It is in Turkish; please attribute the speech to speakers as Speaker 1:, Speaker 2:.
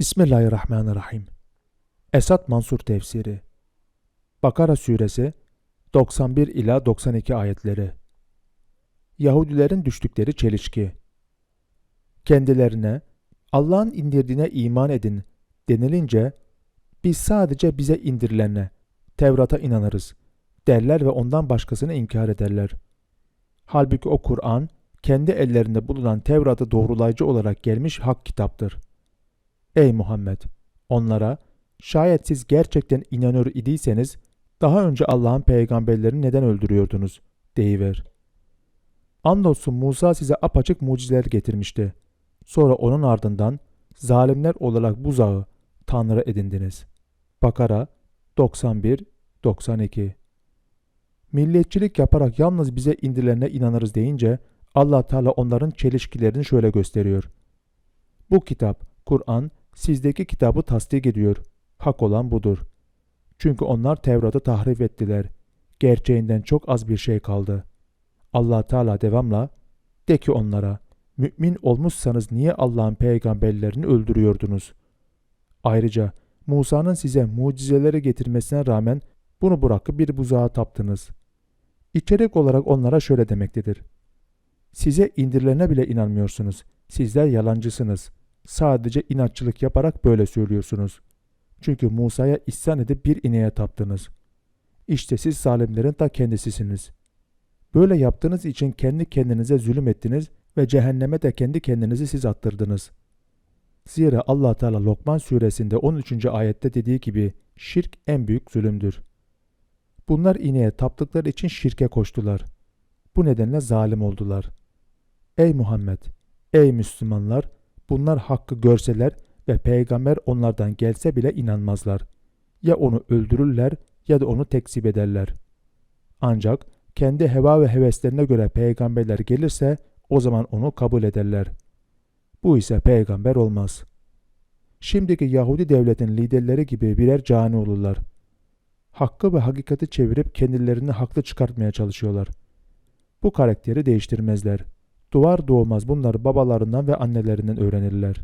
Speaker 1: Bismillahirrahmanirrahim. Esat Mansur Tefsiri Bakara Suresi 91 ila 92 ayetleri Yahudilerin düştükleri çelişki Kendilerine Allah'ın indirdiğine iman edin denilince biz sadece bize indirilene Tevrat'a inanırız derler ve ondan başkasını inkar ederler. Halbuki o Kur'an kendi ellerinde bulunan Tevrat'ı doğrulayıcı olarak gelmiş hak kitaptır. Ey Muhammed! Onlara, şayet siz gerçekten inanıyor idiyseniz, daha önce Allah'ın peygamberlerini neden öldürüyordunuz? deyiver. Andolsun Musa size apaçık mucizeler getirmişti. Sonra onun ardından zalimler olarak buzağı tanrı edindiniz. Bakara 91-92 Milliyetçilik yaparak yalnız bize indirilene inanırız deyince Allah Teala onların çelişkilerini şöyle gösteriyor. Bu kitap, Kur'an, sizdeki kitabı tasdik ediyor. Hak olan budur. Çünkü onlar Tevrat'ı tahrif ettiler. Gerçeğinden çok az bir şey kaldı. Allah Teala devamla de ki onlara mümin olmuşsanız niye Allah'ın peygamberlerini öldürüyordunuz? Ayrıca Musa'nın size mucizeleri getirmesine rağmen bunu bırakıp bir buzağa taptınız. İçerik olarak onlara şöyle demektedir. Size indirilene bile inanmıyorsunuz. Sizler yalancısınız. Sadece inatçılık yaparak böyle söylüyorsunuz. Çünkü Musa'ya isyan edip bir ineğe taptınız. İşte siz zalimlerin ta kendisisiniz. Böyle yaptığınız için kendi kendinize zulüm ettiniz ve cehenneme de kendi kendinizi siz attırdınız. Zira Allah Teala Lokman suresinde 13. ayette dediği gibi şirk en büyük zulümdür. Bunlar ineğe taptıkları için şirke koştular. Bu nedenle zalim oldular. Ey Muhammed! Ey Müslümanlar! Bunlar hakkı görseler ve peygamber onlardan gelse bile inanmazlar. Ya onu öldürürler ya da onu tekzip ederler. Ancak kendi heva ve heveslerine göre peygamberler gelirse o zaman onu kabul ederler. Bu ise peygamber olmaz. Şimdiki Yahudi devletin liderleri gibi birer cani olurlar. Hakkı ve hakikati çevirip kendilerini haklı çıkartmaya çalışıyorlar. Bu karakteri değiştirmezler. Duvar doğmaz bunlar babalarından ve annelerinden öğrenirler.